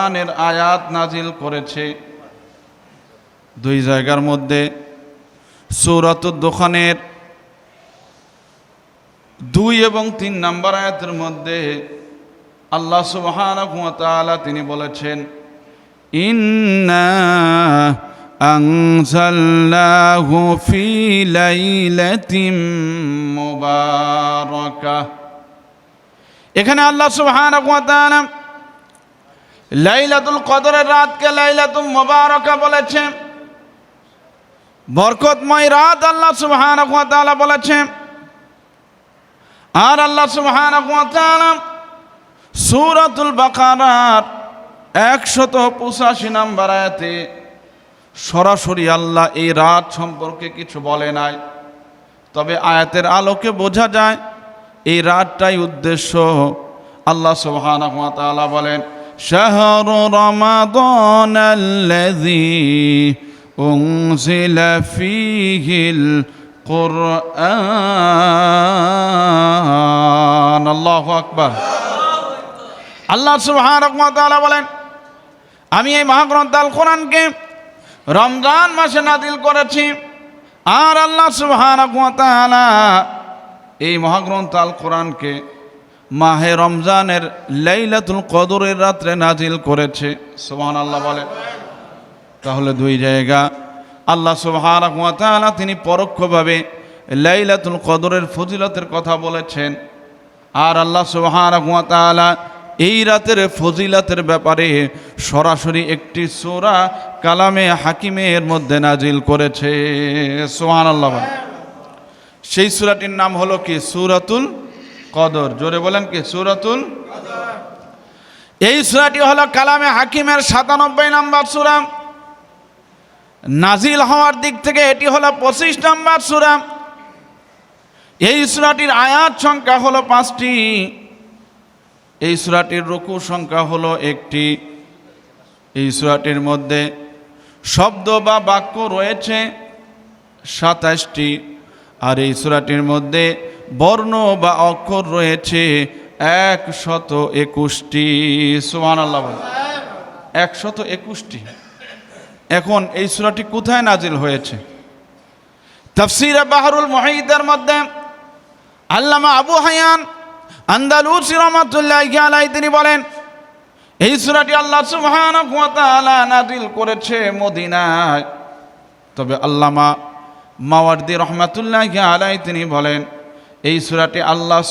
কোরআনের আয়াত নাজিল করেছে। দুই জায়গার মধ্যে সৌরত দোকানের দুই এবং তিন নাম্বার আয়াতের মধ্যে আল্লাহ তাআলা তিনি বলেছেন, ইন্না এখানে আল্লাহ তাআলা লাইলাতুল কদরের রাতকে লাইলাতুল মুবারাকা বলেছে। বরকতময় রাত আল্লাহ তাআলা বলেছে। আর আল্লাহ তাআলা সূরাতুল বাকারার একশত পঁচাশি নাম্বার আয়াতে সরাসরি আল্লাহ এই রাত সম্পর্কে কিছু বলে নাই। তবে আয়াতের আলোকে বোঝা যায়, এই রাতটাই উদ্দেশ্য আল্লাহ তাআলা বলেন। شهر رمضان الذي أنزل فيه القرآن الله أكبر আল্লাহ সুবহানাহু ওয়া তাআলা বলেন আমি এই মহাগ্রন্থ আল কোরআনকে রমজান মাসে নাদিল করেছি আর আল্লাহ সুবহানাহু ওয়া তাআলা এই মহাগ্রন্থ আল কোরআনকে মাহে রমজানের লাইলাতুল কদরের রাত্রে নাজিল করেছে। সোহান আল্লাহ বলে। তাহলে দুই জায়গা। আল্লাহ তাআলা তিনি পরোক্ষভাবে লাইলাতুল কদরের ফজিলতের কথা বলেছেন। আর আল্লাহ তাআলা এই রাতের ফজিলতের ব্যাপারে সরাসরি একটি সূরা কালামে হাকিমের মধ্যে নাজিল করেছে। সুবহানাল্লাহ বলে। সেই সূরাটির নাম হলো কি? সূরাতুল কদর। জোরে বলেন কি? সূরাতুল এই সূরাটি হলো কালামে হাকিমের সাতানব্বই নাম্বার সূরা। নাজিল হওয়ার দিক থেকে এটি হলো পঁচিশ নাম্বার সূরা। এই সূরাটির আয়াত সংখ্যা হলো পাঁচটি। এই সূরাটির রুকু সংখ্যা হলো একটি। এই সূরাটির মধ্যে শব্দ বা বাক্য রয়েছে সাতাশটি। আর এই সূরাটির মধ্যে বর্ণ বা অক্ষর রয়েছে একশত একুশটি। সোহান আল্লাহ একশত একুশটি। এখন এই সূরাটি কোথায় নাজিল হয়েছে? তাফসিরে বাহরুল মুহিতের মধ্যে আল্লামা আবু হায়ান আন্দালুসি রহমাতুল্লাহ আলাই তিনি বলেন, এই সূরাটি আল্লাহ সুবহানাহু নাজিল করেছে মদিনায়। তবে আল্লামা মাওয়ার্দি রহমাতুল্লাহ আলাই তিনি বলেন এই সুরাটি আল্লাহ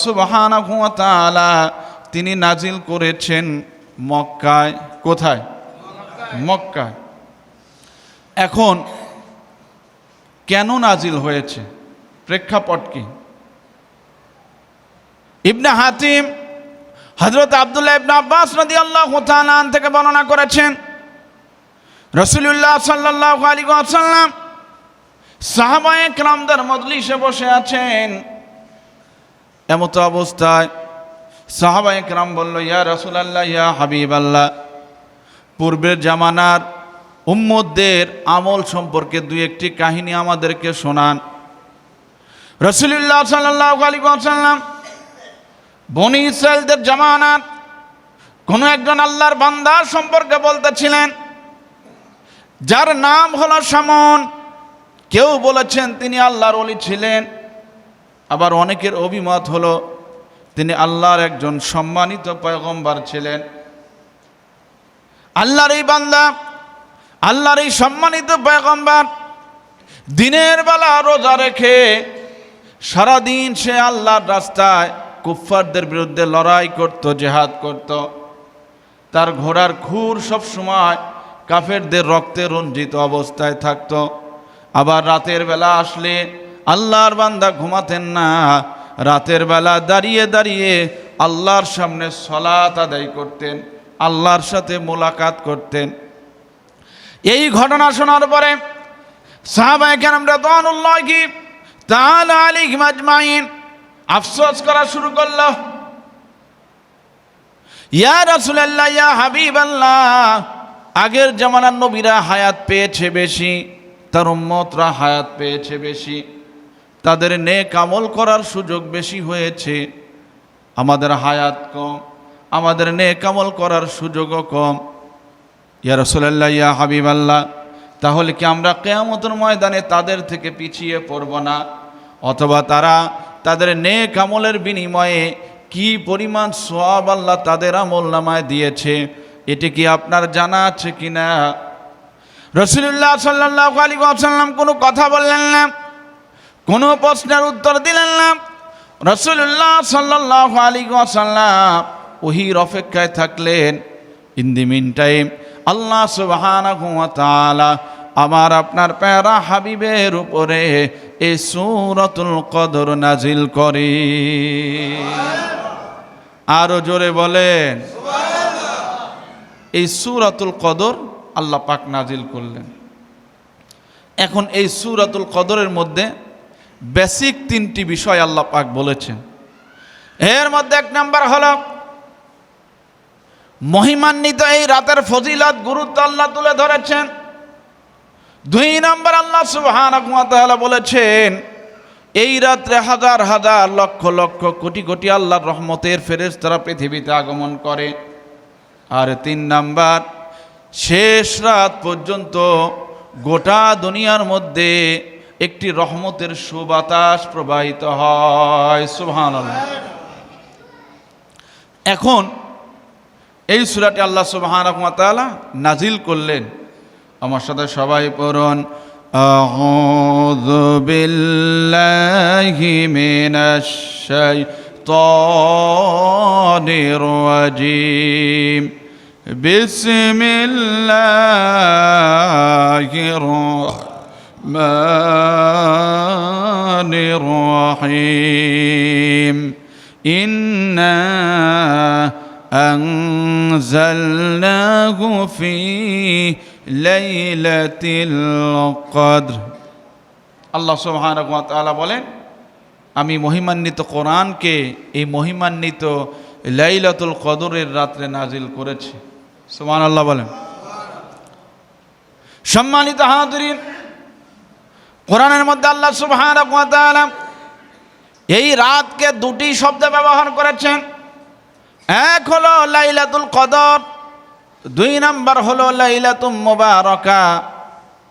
তাআলা তিনি নাজিল করেছেন মক্কায়। কোথায়? মক্কায়। এখন কেন নাজিল হয়েছে? প্রেক্ষাপট কি? ইবনে হাতিম হজরত আবদুল্লাহ ইবনে আব্বাস তাআলা আন থেকে বর্ণনা করেছেন, রসুলুল্লাহ সাল্লাল্লাহু আলাইহি ওয়াসাল্লাম সাহাবায়ে কেরামদের মজলিসে বসে আছেন। এমত অবস্থায় সাহাবায়ে কেরাম বলল, ইয়া রাসূলুল্লাহ, ইয়া হাবিব আল্লাহ পূর্বের জামানার উম্মতদের আমল সম্পর্কে দুই একটি কাহিনী আমাদেরকে শোনান। রসুলুল্লাহ আলাইহি ওয়াসাল্লাম বনি ইসরায়েলদের জামানার কোনো একজন আল্লাহর বান্দার সম্পর্কে বলতেছিলেন, যার নাম হলো সামন। কেউ বলেছেন তিনি আল্লাহর অলি ছিলেন। আবার অনেকের অভিমত হলো, তিনি আল্লাহর একজন সম্মানিত পয়গম্বার ছিলেন। আল্লাহর এই বান্দা, আল্লাহর এই সম্মানিত পয়গম্বার, দিনের বেলা রোজা রেখে সারাদিন সে আল্লাহর রাস্তায় কুফফারদের বিরুদ্ধে লড়াই করত, জেহাদ করত। তার ঘোড়ার খুর সব সময় কাফেরদের রক্তে রঞ্জিত অবস্থায় থাকত। আবার রাতের বেলা আসলে আল্লাহর বান্দা ঘুমাতেন না। রাতের বেলা দাঁড়িয়ে দাঁড়িয়ে আল্লাহর সামনে সলাত আদায় করতেন, আল্লাহর সাথে মোলাকাত করতেন। এই ঘটনা শোনার পরে সাহাবায়ে কেরাম রাদওয়ানুল্লাহ কি তাআলা আলাইহিম আজমাইন আফসোস করা শুরু করল। ইয়া রাসূলুল্লাহ, ইয়া হাবিবাল্লাহ, আগের জামানার নবীরা হায়াত পেয়েছে বেশি, তার উম্মতরা হায়াত পেয়েছে বেশি। তাদের নেক আমল করার সুযোগ বেশি হয়েছে। আমাদের হায়াত কম, আমাদের নেক আমল করার সুযোগও কম। ইয়া রসুল্লাহ ইয়া হাবিব আল্লাহ তাহলে কি আমরা কেয়ামতের ময়দানে তাদের থেকে পিছিয়ে পড়ব না? অথবা তারা তাদের নেক আমলের বিনিময়ে কি পরিমাণ সোয়াব আল্লাহ তাদের আমল নামায় দিয়েছে, এটি কি আপনার জানা আছে কি না রসুল্লাহ সাল্লাহ আলী আসাল্লাম কোনো কথা বললেন না। কোনো প্রশ্নের উত্তর দিলেন না। রসুল্লাহ সাল্লাহ আলী আসাল্লাম ওহির অপেক্ষায় থাকলেন। ইন দি মিন টাইম আল্লাহ তাআলা আমার আপনার প্যারা হাবিবের উপরে এই সূরাতুল কদর নাজিল করে। আরও জোরে বলেন। এই সূরাতুল কদর আল্লাহ পাক নাজিল করলেন। এখন এই সূরাতুল কদরের মধ্যে বেসিক তিনটি বিষয় আল্লাহ পাক বলেছেন। এর মধ্যে এক নাম্বার হল, মহিমান্বিত এই রাতের ফজিলত গুরুত্ব আল্লাহ তুলে ধরেছেন। দুই নম্বর আল্লাহ সুবহান বলেছেন, এই রাত্রে হাজার হাজার লক্ষ লক্ষ কোটি কোটি আল্লাহর রহমতের ফেরেশতারা পৃথিবীতে আগমন করে। আর তিন নাম্বার, শেষ রাত পর্যন্ত গোটা দুনিয়ার মধ্যে একটি রহমতের সুবাতাস প্রবাহিত হয়। সুবহানাল্লাহ। এখন এই সুরাটি আল্লাহ সুবহানাহু ওয়া তাআলা নাজিল করলেন। আমার সাথে সবাই পড়ুন। শাইতানির রাজিম। বিসমিল্লাহির রাহমানির রহিম ইন্না أنزلناه في ليلة القدر আল্লাহ সুবহানাহু ওয়া তাআলা বলেন আমি মহিমান্বিত কোরআনকে এই মহিমান্বিত লাইলাতুল কদরের রাত্রে নাজিল করেছি সুবহানাল্লাহ বলেন সম্মানিত হাজিরিন কোরআনের মধ্যে আল্লাহ তাআলা এই রাতকে দুটি শব্দ ব্যবহার করেছেন। এক হলো লাইলাতুল কদর, দুই নাম্বার হলো লাইলাতুম মোবারকা।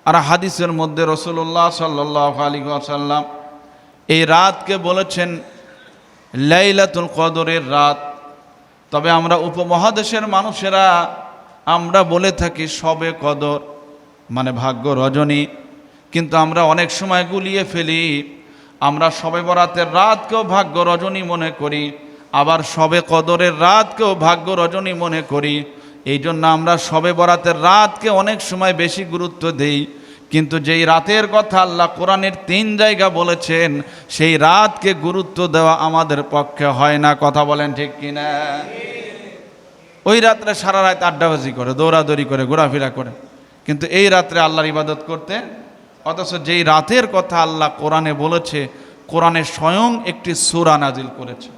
আর হাদিসের মধ্যে রসুল্লাহ সাল্লাহ আলী আসাল্লাম এই রাতকে বলেছেন লাইলাতুল কদরের রাত। তবে আমরা উপমহাদেশের মানুষেরা আমরা বলে থাকি সবে কদর মানে ভাগ্য রজনী। কিন্তু আমরা অনেক সময় গুলিয়ে ফেলি। আমরা সবে বরাতের রাতকেও ভাগ্য রজনী মনে করি, আবার সবে কদরের রাতকেও ভাগ্য রজনী মনে করি। এই জন্য আমরা সবে বরাতের রাতকে অনেক সময় বেশি গুরুত্ব দেই। কিন্তু যেই রাতের কথা আল্লাহ কোরআনের তিন জায়গা বলেছেন, সেই রাতকে গুরুত্ব দেওয়া আমাদের পক্ষে হয় না। কথা বলেন ঠিক কিনা? ওই রাত্রে সারা রাত আড্ডাবাজি করে, দৌড়াদৌড়ি করে, ঘোরাফেরা করে। কিন্তু এই রাত্রে আল্লাহর ইবাদত করতে অথচ যেই রাতের কথা আল্লাহ কোরআনে বলেছে, কোরআনে স্বয়ং একটি সুরা নাজিল করেছে।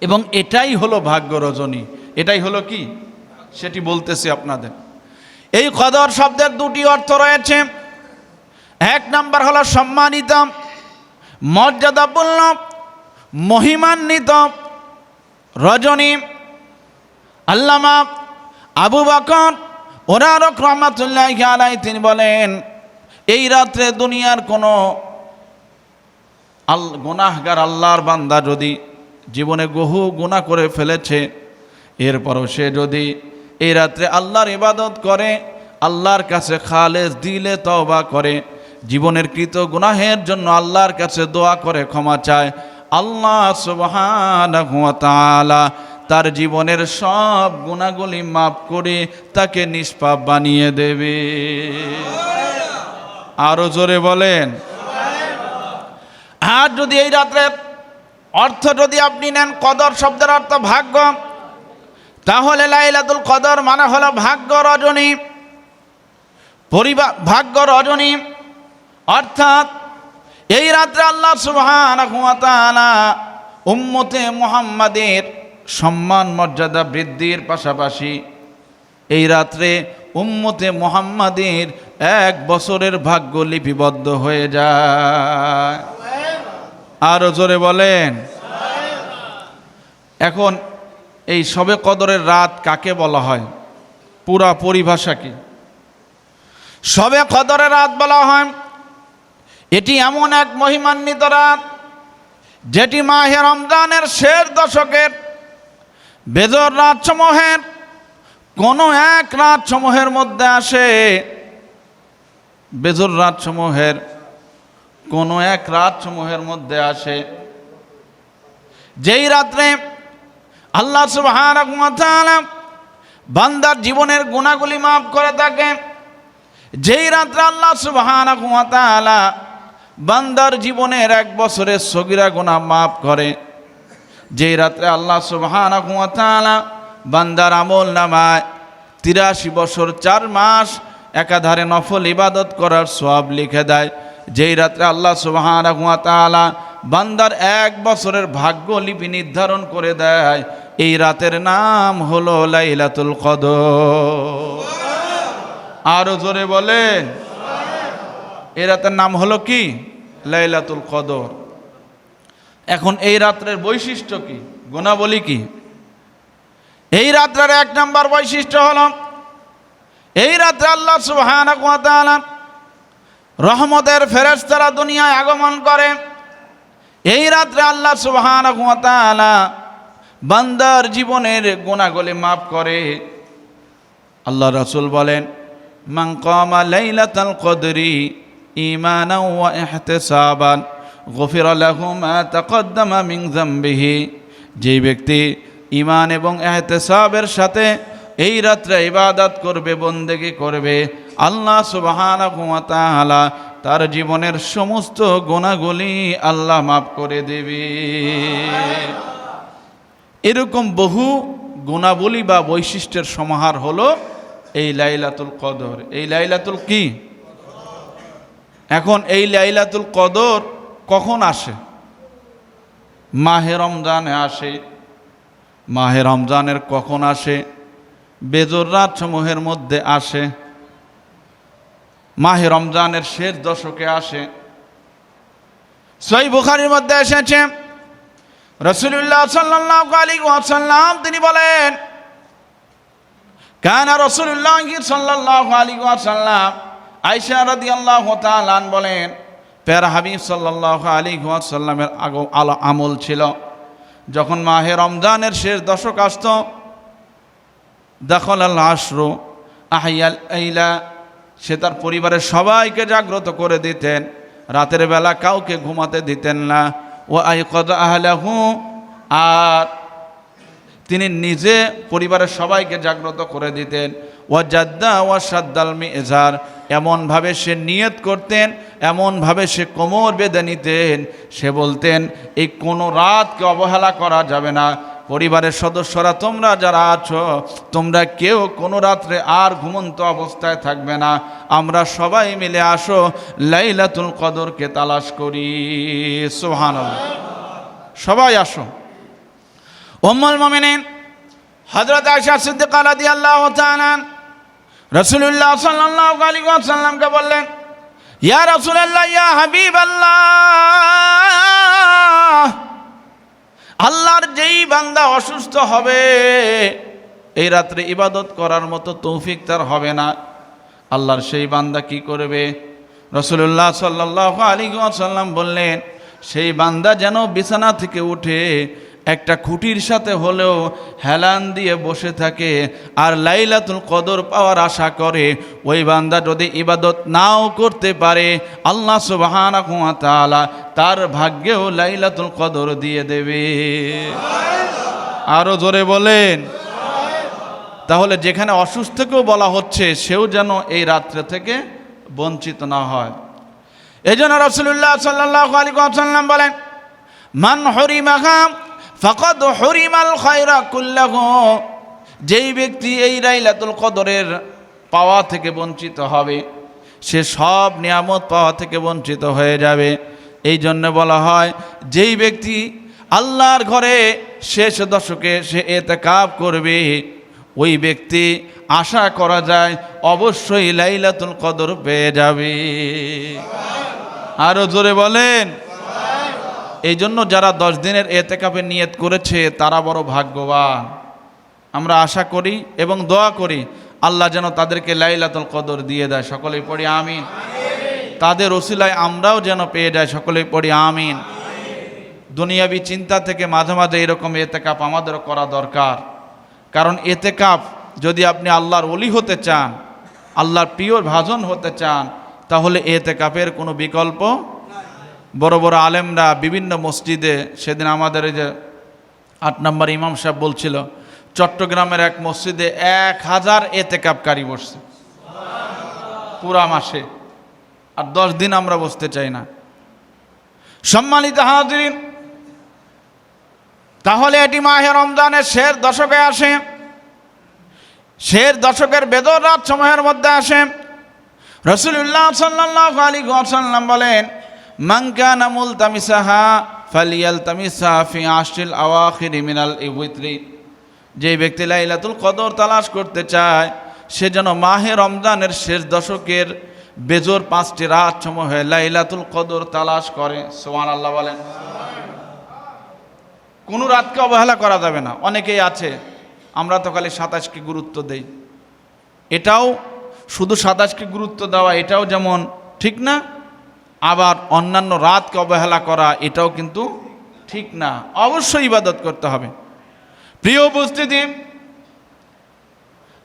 এবং এটাই হলো ভাগ্য রজনী। এটাই হলো কি? সেটি বলতেছি আপনাদের। এই কদর শব্দের দুটি অর্থ রয়েছে। এক নাম্বার হলো সম্মানিত, মর্যাদাপূর্ণ, মহিমান্বিত, রজনী। আল্লামা আবু বকর, ওরারক রহমাতুল্লাহ আলাই তিনি বলেন এই রাত্রে দুনিয়ার কোনো আল গুনাহগার আল্লাহর বান্দা যদি জীবনে বহু গুণা করে ফেলেছে, এরপরও সে যদি এই রাত্রে আল্লাহর ইবাদত করে, আল্লাহর কাছে খালেজ দিলে তওবা করে, জীবনের কৃত গুনাহের জন্য আল্লাহর কাছে দোয়া করে, ক্ষমা চায়, আল্লাহ তাআলা তার জীবনের সব গুণাগুলি মাফ করে তাকে নিষ্পাপ বানিয়ে দেবে। আরও জোরে বলেন। আর যদি এই রাত্রে, অর্থ যদি আপনি নেন, কদর শব্দের অর্থ ভাগ্য, তাহলে লাইলাতুল কদর মানে হলো ভাগ্য রজনী। পরিবার ভাগ্য রজনী। অর্থাৎ এই রাত্রে আল্লাহ তাআলা উম্মতে মুহাম্মাদের সম্মান মর্যাদা বৃদ্ধির পাশাপাশি এই রাত্রে উম্মতে মুহাম্মাদের এক বছরের ভাগ্য লিপিবদ্ধ হয়ে যায়। আরও জোরে বলেন। এখন এই সবে কদরের রাত কাকে বলা হয়? পুরা পরিভাষা কি সবে কদরের রাত বলা হয়, এটি এমন এক মহিমান্বিত রাত, যেটি মাহে রমজানের শেষ দশকের বেজর রাতসমূহের কোনো এক রাত সমূহের মধ্যে আসে, বেজর রাত সমূহের, কোনো এক রাত সমূহের মধ্যে আসে। যেই রাত্রে আল্লাহ তাআলা বান্দার জীবনের গুণাগুলি মাফ করে থাকে, যেই রাত্রে আল্লাহ তাআলা বান্দার জীবনের এক বছরের সগিরা গুণা মাফ করে, যেই রাত্রে আল্লাহ তাআলা বান্দার আমল নামায়। তিরাশি বছর, চার মাস একাধারে নফল ইবাদত করার সব লিখে দেয়। যেই রাত্রে আল্লাহ সুবহানাহু ওয়া তাআলা বান্দার এক বছরের ভাগ্য লিপি নির্ধারণ করে দেয়, এই রাতের নাম হলো লাইলাতুল কদর। আরও জোরে বলেন। এই রাতের নাম হলো কি? লাইলাতুল কদর। এখন এই রাত্রের বৈশিষ্ট্য কি? গুণাবলী কি? এই রাত্রের এক নম্বর বৈশিষ্ট্য হল, এই রাত্রে আল্লাহ তাআলা রহমতের ফেরেশতারা দুনিয়ায় আগমন করে। এই রাত্রে আল্লাহ তাআলা বান্দার জীবনের গুণাগুলি মাফ করে। আল্লাহ রাসূল বলেন, মান কামা লাইলাতাল কদরি ঈমানাও ওয়া ইহতিসাবান, গফিরা লাহু মা তাকদ্দামা মিন যামবিহি। যেই ব্যক্তি ঈমান এবং ইহতিসাবের সাথে এই রাত্রে ইবাদত করবে, বন্দেগী করবে। আল্লাহ সুবহানাহু ওয়া তার জীবনের সমস্ত গুণাগুলি আল্লাহ মাফ করে দেবে। এরকম বহু গুণাবলী বা বৈশিষ্ট্যের সমাহার হলো এই লাইলাতুল কদর। এই লাইলাতুল কি? এখন এই লাইলাতুল কদর কখন আসে? মাহে রমজানে আসে মাহে রমজানের কখন আসে? বেজর রাত সমূহের মধ্যে আসে। মাহে রমজানের শেষ দশকে আসে। সই বুখারির মধ্যে এসেছে রসুল্লাহ সাল্লাহ আলী ওয়াসাল্লাম তিনি বলেন, কানা রসুল্লাহ সাল্লাহ আলী ওয়াসাল্লাম আইসা রাদি আল্লাহ বলেন পের হাবিব সাল্লাহ আলী ওয়াসাল্লামের আগ আমল ছিল। যখন মাহে রমজানের শেষ দশক আসত দখল আল আশরু, আহিয়াল আইলা, সে তার পরিবারের সবাইকে জাগ্রত করে দিতেন। রাতের বেলা কাউকে ঘুমাতে দিতেন না। ও আই কদ আহলাহু, আর তিনি নিজে পরিবারের সবাইকে জাগ্রত করে দিতেন। ও জাদ্দা ও সাদ্দাল মেজার এমনভাবে সে নিয়ত করতেন, এমনভাবে সে কোমর বেঁধে নিতেন। সে বলতেন, এই কোনো রাতকে অবহেলা করা যাবে না। পরিবারের সদস্যরা, তোমরা যারা আছো, তোমরা কেউ কোনো রাত্রে আর ঘুমন্ত অবস্থায় থাকবে না। আমরা সবাই মিলে আসো, লাইলাতুল কদরকে তালাশ করি। সোহান সবাই আসো। ওম্মল মমিনিন হজরত আয়সা সিদ্দিক আলাদি আল্লাহ রসুল্লাহ সাল্লাল্লাহু আলাইহি ওয়াসাল্লামকে বললেন, ইয়া রাসূলুল্লাহ, ইয়া হাবিবাল্লাহ, আল্লাহর যেই বান্দা অসুস্থ হবে, এই রাত্রে ইবাদত করার মতো তৌফিক তার হবে না। আল্লাহর সেই বান্দা কি করবে? রসুল্লাহ সাল্লাহ আলী সাল্লাম বললেন, সেই বান্দা যেন বিছানা থেকে উঠে একটা খুঁটির সাথে হলেও হেলান দিয়ে বসে থাকে আর লাইলাতুল কদর পাওয়ার আশা করে, ওই বান্দা যদি ইবাদত নাও করতে পারে, আল্লাহ সুবহানাহু ওয়া তাআলা তার ভাগ্যেও লাইলাতুল কদর দিয়ে দেবে। আরও জোরে বলেন। তাহলে যেখানে অসুস্থকেও বলা হচ্ছে, সেও যেন এই রাত্রে থেকে বঞ্চিত না হয়। এই জন্য রসুল্লাহ সাল্লাম বলেন, মান হরি হরিমাহা ফকদ হরিমাল খয়রা কুল্লাহ, যেই ব্যক্তি এই রাইলাতুল কদরের পাওয়া থেকে বঞ্চিত হবে, সে সব নিয়ামত পাওয়া থেকে বঞ্চিত হয়ে যাবে। এই জন্য বলা হয়, যেই ব্যক্তি আল্লাহর ঘরে শেষ দশকে সে এতে কাপ করবে, ওই ব্যক্তি আশা করা যায় অবশ্যই লাইলাতুল কদর পেয়ে যাবে। আরও জোরে বলেন। এই জন্য যারা দশ দিনের এতেকাপে নিয়ত করেছে, তারা বড় ভাগ্যবান। আমরা আশা করি এবং দোয়া করি আল্লাহ যেন তাদেরকে লাইলাতুল কদর দিয়ে দেয়। সকলেই পড়ি আমিন। তাদের ওসিলায় আমরাও যেন পেয়ে যাই। সকলেই পড়ি আমিন। দুনিয়াবি চিন্তা থেকে মাঝে মাঝে এরকম এতেকাপ আমাদেরও করা দরকার। কারণ এতেকাপ যদি আপনি আল্লাহর অলি হতে চান, আল্লাহর প্রিয় ভাজন হতে চান, তাহলে এতেকাপের কোনো বিকল্প বড় বড় আলেমরা বিভিন্ন মসজিদে, সেদিন আমাদের এই যে আট নম্বর ইমাম সাহেব বলছিল, চট্টগ্রামের এক মসজিদে এক হাজার এতেকাপকারী বসছে। পুরা মাসে। আর দশ দিন আমরা বসতে চাই না। সম্মানিত হাজরিন, তাহলে এটি মাহে রমজানের শের দশকে আসে, শের দশকের বেদর রাত সময়ের মধ্যে আসে। রসুল্লাহ সাল্লাহ আলী সাল্লাম বলেন মাঙ্কানা মুল তামিসাহা ফালিয়াল তামিসাহা ফি আশিল আওয়াখির মিনাল ইউইত্রি যে ব্যক্তি লাইলাতুল কদর তালাশ করতে চায়, সে যেন মাহে রমজানের শেষ দশকের বেজোর পাঁচটি রাত সমূহে লাইলাতুল কদর তালাশ করে। সোমান আল্লাহ বলেন। কোনো রাতকে অবহেলা করা যাবে না। অনেকেই আছে, আমরা তো খালি সাতাশকে গুরুত্ব দেই। এটাও শুধু সাতাশকে গুরুত্ব দেওয়া, এটাও যেমন ঠিক না আবার অন্যান্য রাতকে অবহেলা করা, এটাও কিন্তু ঠিক না। অবশ্যই ইবাদত করতে হবে। প্রিয় উপস্থিতি,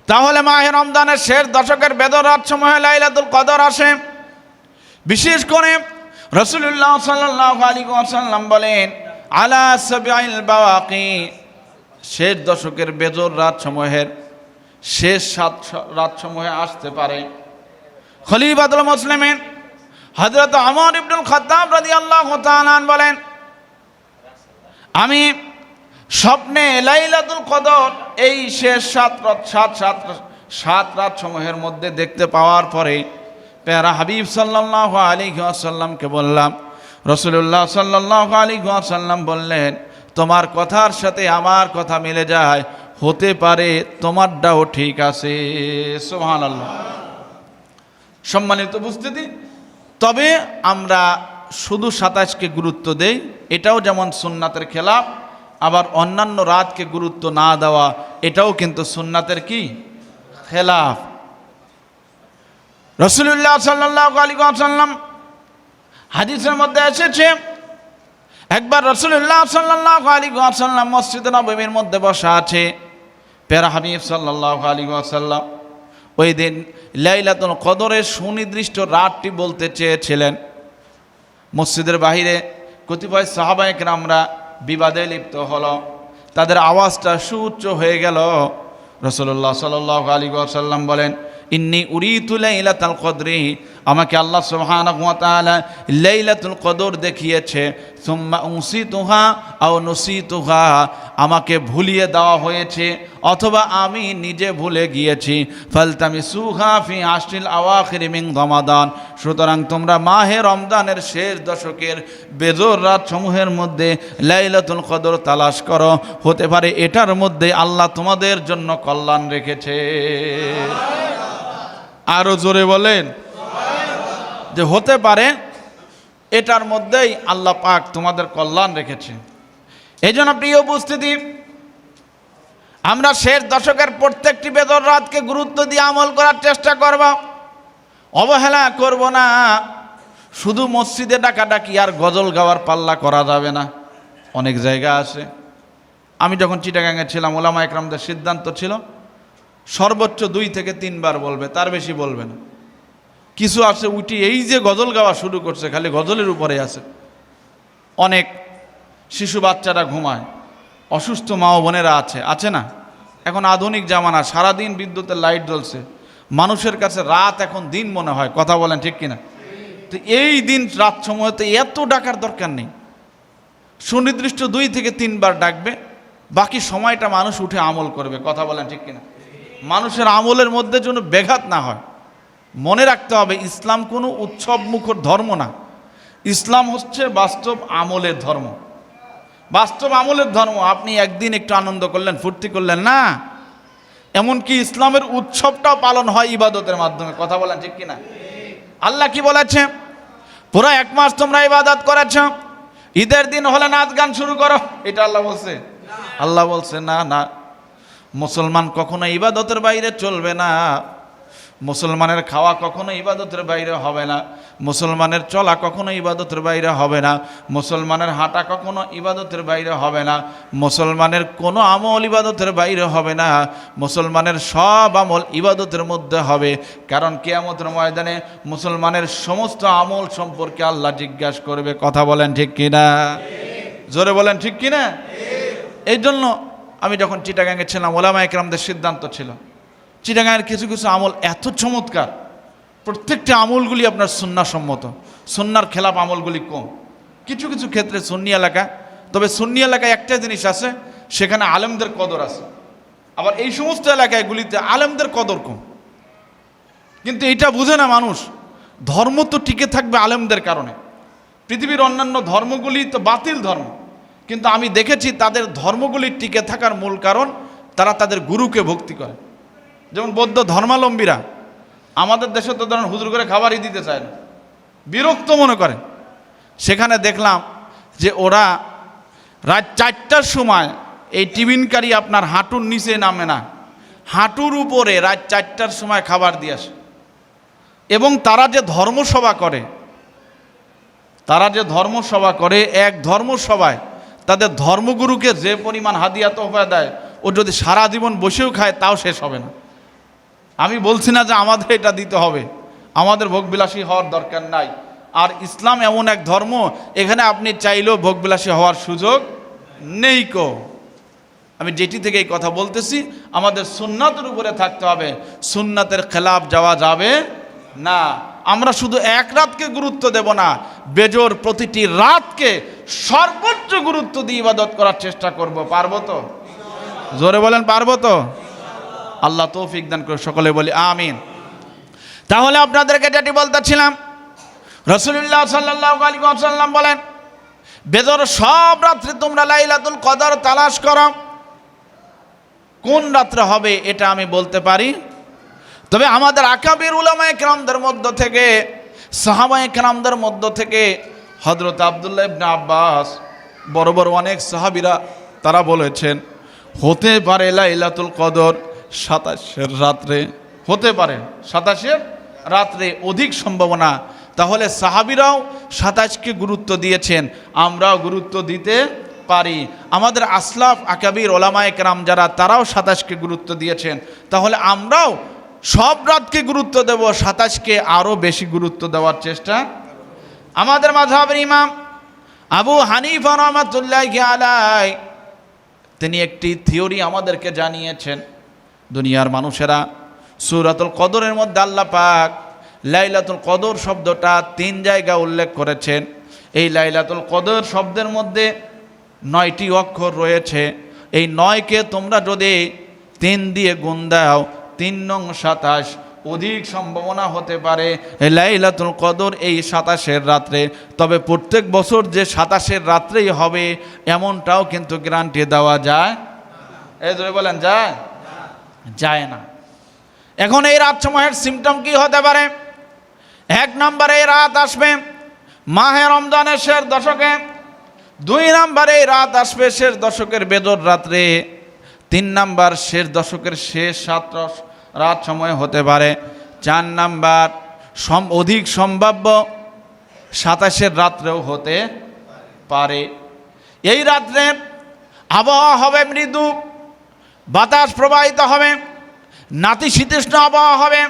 তাহলে মাহে রমজানের শেষ দশকের বেদর রাত সময় লাইলাতুল কদর আসে। বিশেষ করে রসুল্লাহ সাল্লাহ আলী সাল্লাম বলেন, আলা সাবিআল বাওয়াকি। শেষ দশকের বেজর রাত সমূহের শেষ সাত রাত সমূহে আসতে পারে। খলিফাতুল মুসলিমিন হজরত আমর ইবনুল খত্তাব রাদিয়াল্লাহু তাআলা বলেন, আমি স্বপ্নে লাইলাতুল কদর এই শেষ সাত রাত, সাত সাত সাত রাত সমূহের মধ্যে দেখতে পাওয়ার পরে পেয়ারা হাবিব সাল্লাহ আলী সাল্লামকে বললাম রসুল্লাহ সাল্লাহ আলী সাল্লাম বললেন, তোমার কথার সাথে আমার কথা মিলে যায়, হতে পারে তোমারটাও ঠিক আছে। সোহান আল্লাহ সম্মানিত উপস্থিতি তবে আমরা শুধু সাতাশকে গুরুত্ব দেই, এটাও যেমন সুন্নাতের খেলাফ, আবার অন্যান্য রাতকে গুরুত্ব না দেওয়া, এটাও কিন্তু সুন্নাতের কি? খেলাফ। রসুল্লাহ সাল্লাহ সাল্লাম হাদিসের মধ্যে এসেছে, একবার রসুল্লাহ সাল্লাহ সাল্লাম মসজিদ নবমীর মধ্যে বসা আছে, পেরা হাবিব সাল্লাহ আলী সাল্লাম ওই দিন লাইলাতুল কদরের সুনির্দিষ্ট রাতটি বলতে চেয়েছিলেন। মসজিদের বাহিরে কতিপয় সাহাবায়ক রামরা বিবাদে লিপ্ত হলো। তাদের আওয়াজটা সুউচ্চ হয়ে গেল। রসল্লাহ সাল্লাহ আলী সাল্লাম বলেন, ইন্নি উড়ি তুলে ইলাতাল কদরি আমাকে আল্লাহ সুবহানাহু ওয়া তাআলা কদর দেখিয়েছে, সুম্মা উনসিতুহা আও নসি তুহা আমাকে ভুলিয়ে দেওয়া হয়েছে অথবা আমি নিজে ভুলে গিয়েছি। ফালতামি সুহা ফি আশিল আওয়াখির মিন রমাদান। সুতরাং তোমরা মাহে রমদানের শেষ দশকের বেজোর রাত সমূহের মধ্যে লাইলাতুল কদর তালাশ করো। হতে পারে এটার মধ্যে আল্লাহ তোমাদের জন্য কল্যাণ রেখেছে। আরও জোরে বলেন। যে হতে পারে, এটার মধ্যেই আল্লাহ পাক তোমাদের কল্যাণ রেখেছে। এই জন্য প্রিয় উপস্থিতি, আমরা শেষ দশকের প্রত্যেকটি বেদর রাতকে গুরুত্ব দিয়ে আমল করার চেষ্টা করব। অবহেলা করব না। শুধু মসজিদে ডাকাডাকি আর গজল গাওয়ার পাল্লা করা যাবে না। অনেক জায়গা আছে। আমি যখন চিটাগাঙে ছিলাম, ওলামা একরামদের সিদ্ধান্ত ছিল, সর্বোচ্চ দুই থেকে তিনবার বলবে, তার বেশি বলবে না। কিছু আছে উঠি, এই যে গজল গাওয়া শুরু করছে, খালি গজলের উপরে আছে। অনেক শিশু বাচ্চারা ঘুমায়, অসুস্থ মা বোনেরা আছে আছে না? এখন আধুনিক জামানা, সারাদিন বিদ্যুতের লাইট জ্বলছে, মানুষের কাছে রাত এখন দিন মনে হয়, কথা বলেন ঠিক কিনা? তো এই দিন রাত সময়তে এত ডাকার দরকার নেই। সুনির্দিষ্ট দুই থেকে তিনবার ডাকবে, বাকি সময়টা মানুষ উঠে আমল করবে, কথা বলেন ঠিক কিনা? মানুষের আমলের মধ্যে যেন ব্যাঘাত না হয়। মনে রাখতে হবে, ইসলাম কোনো উৎসব মুখর ধর্ম না। ইসলাম হচ্ছে বাস্তব আমলের ধর্ম। বাস্তব আমলের ধর্ম, আপনি একদিন একটু আনন্দ করলেন, ফুর্তি করলেন, না। এমনকি ইসলামের উৎসবটাও পালন হয় ইবাদতের মাধ্যমে, কথা বলেন ঠিক কিনা? আল্লাহ কি বলেছে? পুরো এক মাস তোমরা ইবাদত করেছ, ঈদের দিন হলে নাচ গান শুরু করো। এটা আল্লাহ বলছে? আল্লাহ বলছে, না না। মুসলমান কখনো ইবাদতের বাইরে চলবে না। মুসলমানের খাওয়া কখনো ইবাদতের বাইরে হবে না। মুসলমানের চলা কখনো ইবাদতের বাইরে হবে না। মুসলমানের হাঁটা কখনো ইবাদতের বাইরে হবে না। মুসলমানের কোনো আমল ইবাদতের বাইরে হবে না। মুসলমানের সব আমল ইবাদতের মধ্যে হবে। কারণ কেয়ামতের ময়দানে মুসলমানের সমস্ত আমল সম্পর্কে আল্লাহ জিজ্ঞাসা করবে। কথা বলেন ঠিক কিনা? জোরে বলেন ঠিক কিনা? এই জন্য আমি যখন চিটাগাঙ্গে ছিলাম ওলামা একরামদের সিদ্ধান্ত ছিল। চিটাগাঁয়ের কিছু কিছু আমল এত চমৎকার। প্রত্যেকটা আমলগুলি আপনার সুন্নাসম্মত। সুন্নার খেলাপ আমলগুলি কম। কিছু কিছু ক্ষেত্রে সন্নি এলাকা। তবে সন্নি এলাকায় একটা জিনিস আছে, সেখানে আলেমদের কদর আছে। আবার এই সমস্ত এলাকায়গুলিতে আলেমদের কদর কম। কিন্তু এটা বুঝে না মানুষ, ধর্ম তো টিকে থাকবে আলেমদের কারণে। পৃথিবীর অন্যান্য ধর্মগুলি তো বাতিল ধর্ম। কিন্তু আমি দেখেছি তাদের ধর্মগুলি টিকে থাকার মূল কারণ, তারা তাদের গুরুকে ভক্তি করে। যেমন বৌদ্ধ ধর্মালম্বীরা, আমাদের দেশে তো ধরেন হুজুর করে খাবারই দিতে চায় না। বিরক্ত মনে করে। সেখানে দেখলাম যে ওরা রাত চারটার সময় এই টিফিনকারী আপনার হাঁটুর নিচে নামে না। হাঁটুর উপরে রাত চারটার সময় খাবার দিয়ে আসে। এবং তারা যে ধর্মসভা করে, তারা যে ধর্মসভা করে, এক ধর্মসভায় তাদের ধর্মগুরুকে যে পরিমাণ হাদিয়া তোহফা দেয়, ও যদি সারা জীবন বসেও খায়, তাও শেষ হবে না। আমি বলছি না যে আমাদের এটা দিতে হবে। আমাদের ভোগবিলাসী হওয়ার দরকার নাই। আর ইসলাম এমন এক ধর্ম, এখানে আপনি চাইলেও ভোগবিলাসী হওয়ার সুযোগ নেই কো। আমি যেটি থেকে এই কথা বলতেছি, আমাদের সুন্নাতের উপরে থাকতে হবে। সুন্নাতের খেলাফ যাওয়া যাবে না। আমরা শুধু এক রাতকে গুরুত্ব দেব না, বেজোর প্রতিটি রাতকে সর্বোচ্চ গুরুত্ব দিয়ে ইবাদত করার চেষ্টা করব। পারব তো? জোরে বলেন, পারব তো? আল্লাহ তৌফিক দান করে সকলে বলি, আমিন। তাহলে আপনাদেরকে যেটি বলতেছিলাম রসুল্লাহ সাল্লাহ আলী সাল্লাম বলেন বেজর সব রাত্রে তোমরা লাইলাতুল কদর তালাশ করো। কোন রাত্রে হবে এটা আমি বলতে পারি? তবে আমাদের আকাবির উলামা একরামদের মধ্য থেকে, সাহাবা একরামদের মধ্য থেকে হজরত আবদুল্লাহ ইবনে আব্বাস, বড় বড় অনেক সাহাবিরা তারা বলেছেন, হতে পারে লাইলাতুল কদর সাতাশের রাত্রে হতে পারে। সাতাশের রাত্রে অধিক সম্ভাবনা। তাহলে সাহাবিরাও সাতাশকে গুরুত্ব দিয়েছেন। আমরাও গুরুত্ব দিতে পারি। আমাদের আসলাফ আকাবির ওলামা একরাম যারা, তারাও সাতাশকে গুরুত্ব দিয়েছেন। তাহলে আমরাও সব রাতকে গুরুত্ব দেব। সাতাশকে আরও বেশি গুরুত্ব দেওয়ার চেষ্টা। আমাদের মাঝহাবের ইমাম আবু হানিফা রহমতুল্লাহ আলাই তিনি একটি থিওরি আমাদেরকে জানিয়েছেন। দুনিয়ার মানুষেরা। সুরাতুল কদরের মধ্যে আল্লাহ পাক লাইলাতুল কদর শব্দটা তিন জায়গা উল্লেখ করেছেন। এই লাইলাতুল কদর শব্দের মধ্যে নয়টি অক্ষর রয়েছে। এই নয়কে তোমরা যদি তিন দিয়ে গুণ দাও, তিন নং সাতাশ অধিক সম্ভাবনা হতে পারে। লাইলাতুল কদর এই সাতাশের রাত্রে। তবে প্রত্যেক বছর যে সাতাশের রাত্রেই হবে, এমনটাও কিন্তু গ্যারান্টি দেওয়া যায়। এই বলেন, যায়? যায় না। এখন এই রাত সময়ের সিমটম কি হতে পারে? এক নম্বরে এই রাত আসবে, মাহে রমজানের শেষ দশকে। দুই নম্বরে এই রাত আসবে, শেষ দশকের বেদর রাত্রে। তিন নাম্বার, শেষ দশকের শেষ সাত রাত সময় হতে পারে। চার নাম্বার, সম অধিক সম্ভাব্য সাতাশের রাত্রেও হতে পারে। এই রাত্রে আবহাওয়া হবে মৃদু বাতাস প্রবাহিত হবে নাতিশীতোষ্ণ আবহাওয়া হবে।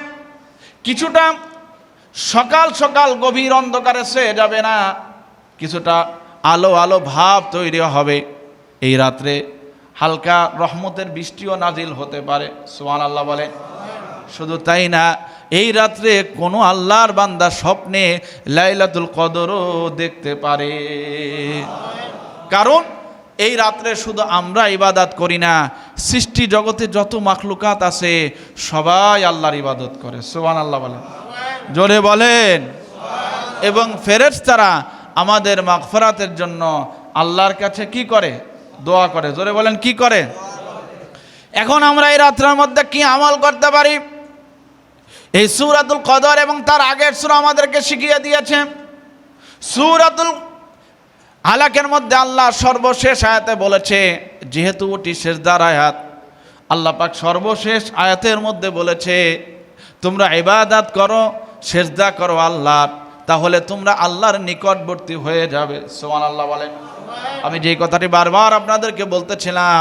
কিছুটা সকাল সকাল গভীর অন্ধকারে সে যাবে না, কিছুটা আলো আলো ভাব তৈরি হবে। এই রাত্রে হালকা রহমতের বৃষ্টিও নাজিল হতে পারে সোহান আল্লাহ বলে শুধু তাই না, এই রাত্রে কোনো আল্লাহর বান্দা স্বপ্নে লাইলাতুল কদরও দেখতে পারে। কারণ এই রাত্রে শুধু আমরা ইবাদত করি না, সৃষ্টি জগতে যত মাখলুকাত আছে, সবাই আল্লাহর ইবাদত করে। সোহান আল্লাহ বলেন। জোরে বলেন। এবং ফেরেশতারা আমাদের মাগফরাতের জন্য আল্লাহর কাছে কি করে? দোয়া করে। জোরে বলেন, কি করে? এখন আমরা এই রাত্রের মধ্যে কি আমল করতে পারি? এই সুরাতুল কদর এবং তার আগের সুরা আমাদেরকে শিখিয়ে দিয়েছে। সুরাতুল আলাকের মধ্যে আল্লাহ সর্বশেষ আয়াতে বলেছে, যেহেতু ওটি শেষদার আয়াত, আল্লাহ পাক সর্বশেষ আয়াতের মধ্যে বলেছে, তোমরা ইবাদাত করো, সেজদা করো আল্লাহর, তাহলে তোমরা আল্লাহর নিকটবর্তী হয়ে যাবে। সোমান আল্লাহ বলেন। আমি যে কথাটি বারবার আপনাদেরকে বলতেছিলাম,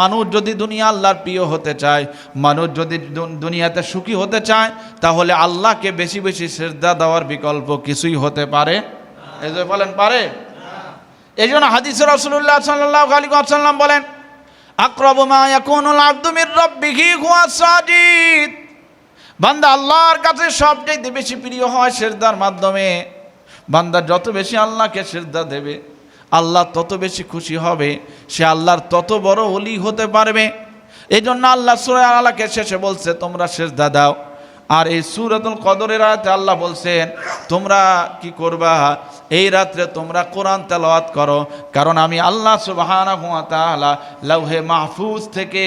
মানুষ যদি দুনিয়া আল্লাহর প্রিয় হতে চায়, মানুষ যদি দুনিয়াতে সুখী হতে চায়, তাহলে আল্লাহকে বেশি বেশি শ্রদ্ধা দেওয়ার বিকল্প কিছুই হতে পারে? বলেন, পারে? এই জন্য হাদিস রসুল্লাহ সাল্লাহ আলী আসাল্লাম বলেন, আক্রব মা ইয়াকুনুল আব্দু মির রাব্বিহি, হুয়া সাজিদ। বান্দা আল্লাহর কাছে সবচাইতে বেশি প্রিয় হয় সেজদার মাধ্যমে। বান্দা যত বেশি আল্লাহকে সেজদা দেবে, আল্লাহ তত বেশি খুশি হবে, সে আল্লাহর তত বড় অলি হতে পারবে। এই জন্য আল্লাহ সুরায় আল্লাহকে শেষে বলছে, তোমরা সেজদা দাও। আর এই সুরাতুল কদরের রাতে আল্লাহ বলছেন, তোমরা কি করবা? এই রাত্রে তোমরা কোরআন তেলাওয়াত করো। কারণ আমি আল্লাহ তাআলা লাউহে মাহফুজ থেকে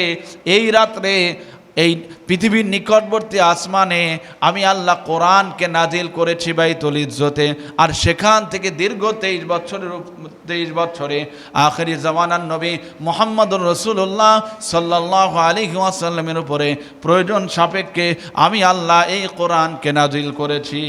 এই রাত্রে এই পৃথিবীর নিকটবর্তী আসমানে আমি আল্লাহ কোরআনকে নাজিল করেছি বাইতুল ইজ্জতে। আর সেখান থেকে দীর্ঘ তেইশ বছরের তেইশ বছরে আখেরি জামানার নবী মোহাম্মদুর রসুল্লাহ সাল্লাহ আলী ওয়াসাল্লামের উপরে প্রয়োজন সাপেক্ষে আমি আল্লাহ এই কোরআনকে নাজিল করেছি।